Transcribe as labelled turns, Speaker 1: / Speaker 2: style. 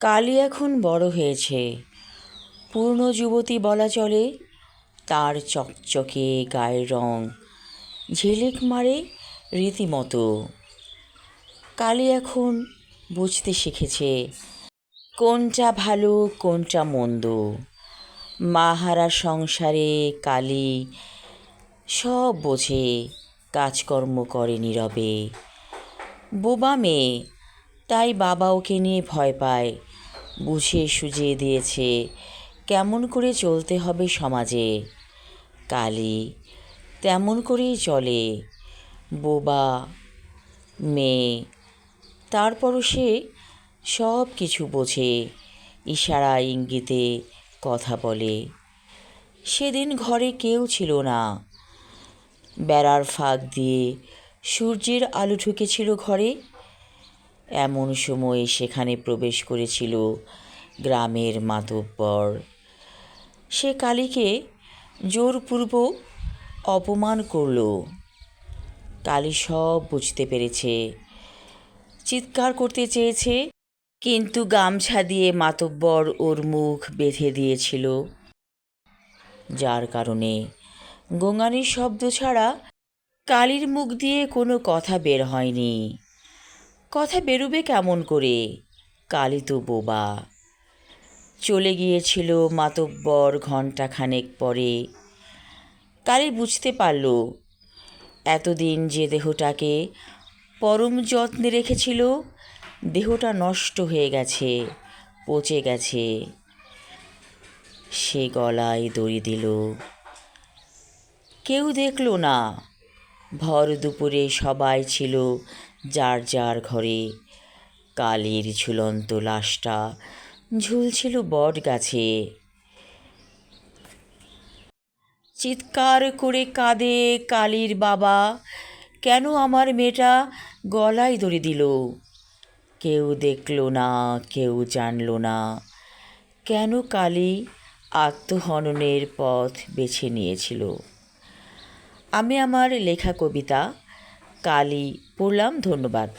Speaker 1: কালী এখন বড় হয়েছে। পূর্ণ যুবতী বলা চলে, তার চকচকে গায়ের রং ঝিলিক মারে রীতিমতো। কালী এখন বুঝতে শিখেছে, কোনটা ভালো, কোনটা মন্দ। মাহারা সংসারে কালী সব বোঝে, কাজকর্ম করে নীরবে। বোবা মেয়ে, তাই বাবা ওকে নিয়ে ভয় পায় বুঝিয়ে সুঝিয়ে দিয়েছে, কেমন করে চলতে হবে সমাজে? কালী তেমন করেই চলে, বোবা, মেয়ে, তারপরও সে সব কিছু বোঝে, ইশারা ইঙ্গিতে কথা বলে। সেদিন ঘরে কেউ ছিল না। বেড়ার ফাঁক দিয়ে সূর্যের আলো ঢুকেছিল ঘরে। এমন সময় সেখানে প্রবেশ করেছিল গ্রামের মাতব্বর সে কালীকে জোরপূর্বক অপমান করল। কালী সব বুঝতে পেরেছে, চিৎকার করতে চেয়েছে, কিন্তু গামছা দিয়ে মাতব্বর ওর মুখ বেঁধে দিয়েছিল। যার কারণে গোঙানির শব্দ ছাড়া কালীর মুখ দিয়ে কোনো কথা বের হয়নি। কথা বেরোবে কেমন করে? কালী তো বোবা। চলে গিয়েছিল মাতব্বর ঘণ্টাখানেক পরে। কালী বুঝতে পারল, এতদিন যে দেহটাকে পরম যত্নে রেখেছিল, দেহটা নষ্ট হয়ে গেছে, পচে গেছে। সে গলায় দড়ি দিল। কেউ দেখল না। ভর দুপুরে সবাই ছিল যার যার ঘরে। কালীর ঝুলন্ত লাশটা ঝুলছিল বট গাছে। চিৎকার করে কাঁদে কালীর বাবা, কেন আমার মেয়েটা গলায় দড়ি দিল? কেউ দেখল না, কেউ জানলো না। কেন কালী আত্মহননের পথ বেছে নিয়েছিল? আমি আমার লেখা কবিতা কালী পড়লাম ধন্যবাদ।